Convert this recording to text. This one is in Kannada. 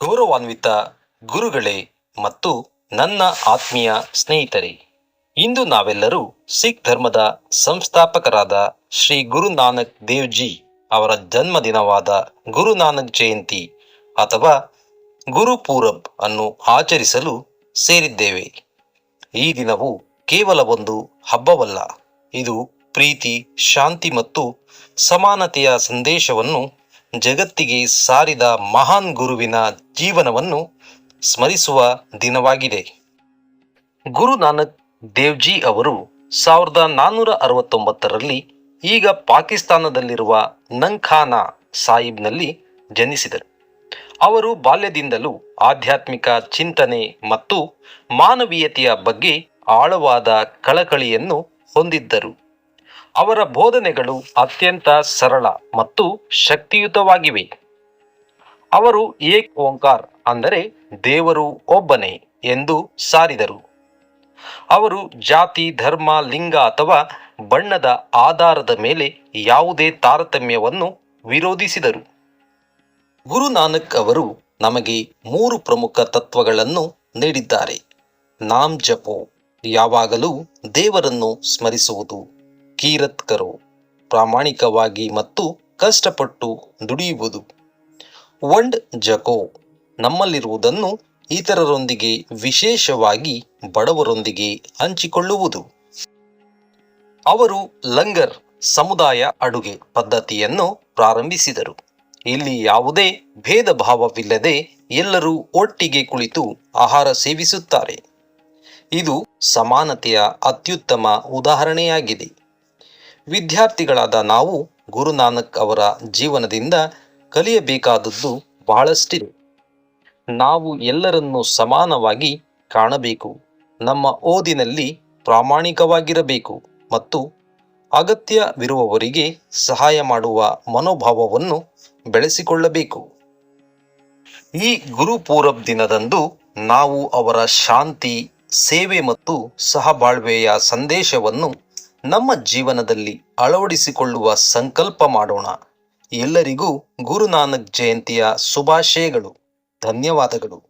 ಗೌರವಾನ್ವಿತ ಗುರುಗಳೇ ಮತ್ತು ನನ್ನ ಆತ್ಮೀಯ ಸ್ನೇಹಿತರೆ, ಇಂದು ನಾವೆಲ್ಲರೂ ಸಿಖ್ ಧರ್ಮದ ಸಂಸ್ಥಾಪಕರಾದ ಶ್ರೀ ಗುರು ನಾನಕ್ ದೇವ್ಜಿ ಅವರ ಜನ್ಮದಿನವಾದ ಗುರುನಾನಕ್ ಜಯಂತಿ ಅಥವಾ ಗುರು ಪೂರಬ್ ಅನ್ನು ಆಚರಿಸಲು ಸೇರಿದ್ದೇವೆ. ಈ ದಿನವು ಕೇವಲ ಒಂದು ಹಬ್ಬವಲ್ಲ, ಇದು ಪ್ರೀತಿ, ಶಾಂತಿ ಮತ್ತು ಸಮಾನತೆಯ ಸಂದೇಶವನ್ನು ಜಗತ್ತಿಗೆ ಸಾರಿದ ಮಹಾನ್ ಗುರುವಿನ ಜೀವನವನ್ನು ಸ್ಮರಿಸುವ ದಿನವಾಗಿದೆ. ಗುರು ನಾನಕ್ ದೇವ್ಜಿ ಅವರು ಸಾವಿರದ ನಾನ್ನೂರ ಅರವತ್ತೊಂಬತ್ತರಲ್ಲಿ ಈಗ ಪಾಕಿಸ್ತಾನದಲ್ಲಿರುವ ನಂಖಾನಾ ಸಾಹಿಬ್ನಲ್ಲಿ ಜನಿಸಿದರು. ಅವರು ಬಾಲ್ಯದಿಂದಲೂ ಆಧ್ಯಾತ್ಮಿಕ ಚಿಂತನೆ ಮತ್ತು ಮಾನವೀಯತೆಯ ಬಗ್ಗೆ ಆಳವಾದ ಕಳಕಳಿಯನ್ನು ಹೊಂದಿದ್ದರು. ಅವರ ಬೋಧನೆಗಳು ಅತ್ಯಂತ ಸರಳ ಮತ್ತು ಶಕ್ತಿಯುತವಾಗಿವೆ. ಅವರು ಏಕ್ ಓಂಕಾರ್ ಅಂದರೆ ದೇವರು ಒಬ್ಬನೇ ಎಂದು ಸಾರಿದರು. ಅವರು ಜಾತಿ, ಧರ್ಮ, ಲಿಂಗ ಅಥವಾ ಬಣ್ಣದ ಆಧಾರದ ಮೇಲೆ ಯಾವುದೇ ತಾರತಮ್ಯವನ್ನು ವಿರೋಧಿಸಿದರು. ಗುರುನಾನಕ್ ಅವರು ನಮಗೆ ಮೂರು ಪ್ರಮುಖ ತತ್ವಗಳನ್ನು ನೀಡಿದ್ದಾರೆ. ನಾಮ್ ಜಪೋ, ಯಾವಾಗಲೂ ದೇವರನ್ನು ಸ್ಮರಿಸುವುದು. ಕೀರತ್ ಕರೋ ಪ್ರಾಮಾಣಿಕವಾಗಿ ಮತ್ತು ಕಷ್ಟಪಟ್ಟು ದುಡಿಯುವುದು. ವಂಡ್ ಜಕೋ ನಮ್ಮಲ್ಲಿರುವುದನ್ನು ಇತರರೊಂದಿಗೆ ವಿಶೇಷವಾಗಿ ಬಡವರೊಂದಿಗೆ ಹಂಚಿಕೊಳ್ಳುವುದು. ಅವರು ಲಂಗರ್ ಸಮುದಾಯ ಅಡುಗೆ ಪದ್ಧತಿಯನ್ನು ಪ್ರಾರಂಭಿಸಿದರು. ಇಲ್ಲಿ ಯಾವುದೇ ಭೇದ ಭಾವವಿಲ್ಲದೆ ಎಲ್ಲರೂ ಒಟ್ಟಿಗೆ ಕುಳಿತು ಆಹಾರ ಸೇವಿಸುತ್ತಾರೆ. ಇದು ಸಮಾನತೆಯ ಅತ್ಯುತ್ತಮ ಉದಾಹರಣೆಯಾಗಿದೆ. ವಿದ್ಯಾರ್ಥಿಗಳಾದ ನಾವು ಗುರುನಾನಕ್ ಅವರ ಜೀವನದಿಂದ ಕಲಿಯಬೇಕಾದದ್ದು ಬಹಳಷ್ಟಿದೆ. ನಾವು ಎಲ್ಲರನ್ನೂ ಸಮಾನವಾಗಿ ಕಾಣಬೇಕು. ನಮ್ಮ ಓದಿನಲ್ಲಿ ಪ್ರಾಮಾಣಿಕವಾಗಿರಬೇಕು ಮತ್ತು ಅಗತ್ಯವಿರುವವರಿಗೆ ಸಹಾಯ ಮಾಡುವ ಮನೋಭಾವವನ್ನು ಬೆಳೆಸಿಕೊಳ್ಳಬೇಕು. ಈ ಗುರುಪೂರಬ್ ದಿನದಂದು ನಾವು ಅವರ ಶಾಂತಿ, ಸೇವೆ ಮತ್ತು ಸಹಬಾಳ್ವೆಯ ಸಂದೇಶವನ್ನು ನಮ್ಮ ಜೀವನದಲ್ಲಿ ಅಳವಡಿಸಿಕೊಳ್ಳುವ ಸಂಕಲ್ಪ ಮಾಡೋಣ. ಎಲ್ಲರಿಗೂ ಗುರುನಾನಕ್ ಜಯಂತಿಯ ಶುಭಾಶಯಗಳು. ಧನ್ಯವಾದಗಳು.